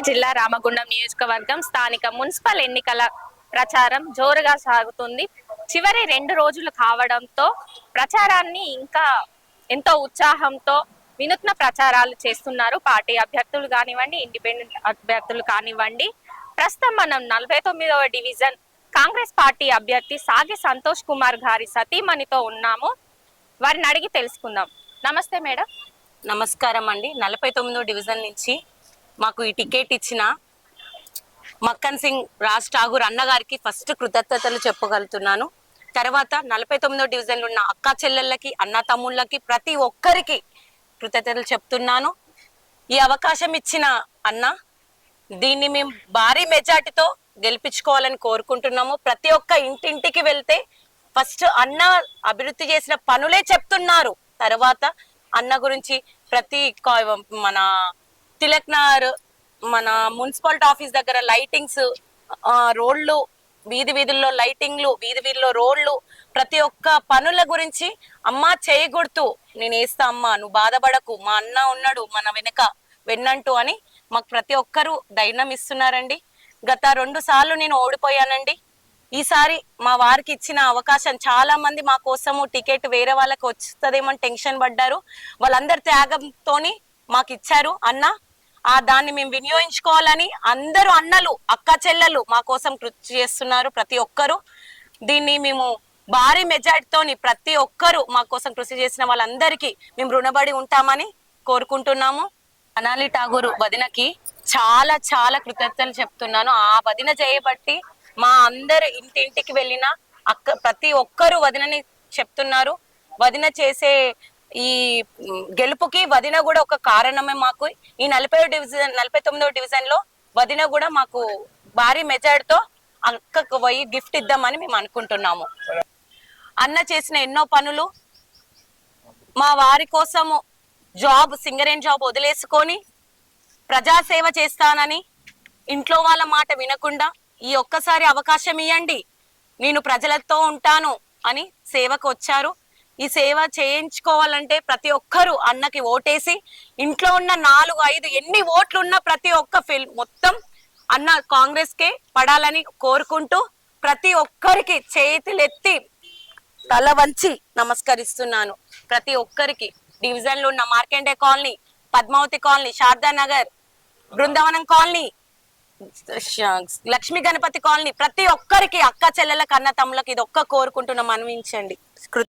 జిల్లా రామగుండం నియోజకవర్గం స్థానిక మున్సిపల్ ఎన్నికల ప్రచారం జోరుగా సాగుతుంది. చివరి రెండు రోజులు కావడంతో ప్రచారాన్ని ఇంకా ఎంతో ఉత్సాహంతో వినూత్న ప్రచారాలు చేస్తున్నారు. పార్టీ అభ్యర్థులు కానివ్వండి ఇండిపెండెంట్ అభ్యర్థులు కానివ్వండి. ప్రస్తుతం మనం నలభై తొమ్మిదవ డివిజన్ కాంగ్రెస్ పార్టీ అభ్యర్థి సాగి సంతోష్ కుమార్ గారి సతీమణితో ఉన్నాము. వారిని అడిగి తెలుసుకుందాం. నమస్తే మేడం. నమస్కారం అండి. నలభై తొమ్మిదో డివిజన్ నుంచి మాకు ఈ టికెట్ ఇచ్చిన మక్కన్ సింగ్ రాజ్ ఠాగూర్ అన్నగారికి ఫస్ట్ కృతజ్ఞతలు చెప్పగలుగుతున్నాను. తర్వాత నలభై తొమ్మిదో డివిజన్లో ఉన్న అక్క చెల్లెళ్ళకి అన్న తమ్ముళ్ళకి ప్రతి ఒక్కరికి కృతజ్ఞతలు చెప్తున్నాను. ఈ అవకాశం ఇచ్చిన అన్న దీన్ని మేము భారీ మెజార్టీతో గెలిపించుకోవాలని కోరుకుంటున్నాము. ప్రతి ఒక్క ఇంటింటికి వెళ్తే ఫస్ట్ అన్న అభివృద్ధి చేసిన పనులే చెప్తున్నారు. తర్వాత అన్న గురించి ప్రతి మన తిలక్నార్ మన మున్సిపాలిటీ ఆఫీస్ దగ్గర లైటింగ్స్ రోడ్లు వీధి వీధుల్లో లైటింగ్లు వీధి వీధిలో రోడ్లు ప్రతి ఒక్క పనుల గురించి అమ్మ చేయకూడదు నేను వేస్తా అమ్మా నువ్వు బాధపడకు మా అన్న ఉన్నాడు మన వెనక వెన్నంటూ అని మాకు ప్రతి ఒక్కరూ ధైర్యం ఇస్తున్నారండి. గత రెండు సార్లు నేను ఓడిపోయానండి. ఈసారి మా వారికి ఇచ్చిన అవకాశం చాలా మంది మా కోసము టికెట్ వేరే వాళ్ళకి వస్తుందేమో అని టెన్షన్ పడ్డారు. వాళ్ళందరి త్యాగంతోని మాకు ఇచ్చారు. అన్న ఆ దాన్ని మేము వినియోగించుకోవాలని అందరూ అన్నలు అక్క చెల్లెలు మా కోసం కృషి చేస్తున్నారు ప్రతి ఒక్కరు. దీన్ని మేము భారీ మెజార్టీతోని ప్రతి ఒక్కరు మా కోసం కృషి చేసిన వాళ్ళందరికీ మేము రుణబడి ఉంటామని కోరుకుంటున్నాము. అనాలి ఠాగూర్ వదినకి చాలా చాలా కృతజ్ఞతలు చెప్తున్నాను. ఆ వదిన చేయబట్టి మా అందరు ఇంటింటికి వెళ్ళిన అక్క ప్రతి ఒక్కరు వదినని చెప్తున్నారు. వదిన చేసే ఈ గెలుపుకి వదిన కూడా ఒక కారణమే మాకు. ఈ నలభై డివిజన్ నలభై తొమ్మిదో డివిజన్లో వదిన కూడా మాకు భారీ మెజార్టీతో అక్కకు పోయి గిఫ్ట్ ఇద్దామని మేము అనుకుంటున్నాము. అన్న చేసిన ఎన్నో పనులు మా వారి కోసము జాబ్ సింగరేన్ జాబ్ వదిలేసుకొని ప్రజాసేవ చేస్తానని ఇంట్లో వాళ్ళ మాట వినకుండా ఈ ఒక్కసారి అవకాశం ఇవ్వండి నేను ప్రజలతో ఉంటాను అని సేవకు వచ్చారు. ఈ సేవ చేయించుకోవాలంటే ప్రతి ఒక్కరు అన్నకి ఓటేసి ఇంట్లో ఉన్న నాలుగు ఐదు ఎన్ని ఓట్లు ఉన్న ప్రతి ఒక్క ఫిల్ మొత్తం అన్న కాంగ్రెస్ కే పడాలని కోరుకుంటూ ప్రతి ఒక్కరికి చేతులెత్తి తల వంచి నమస్కరిస్తున్నాను. ప్రతి ఒక్కరికి డివిజన్లో ఉన్న Markande colony Padmavati colony Sharada Nagar Brindavanam colony Lakshmi Ganapati colony ప్రతి ఒక్కరికి అక్క చెల్లెల కన్న తమ్ములకు ఇది ఒక్క కోరుకుంటున్నాం. అనిపించండి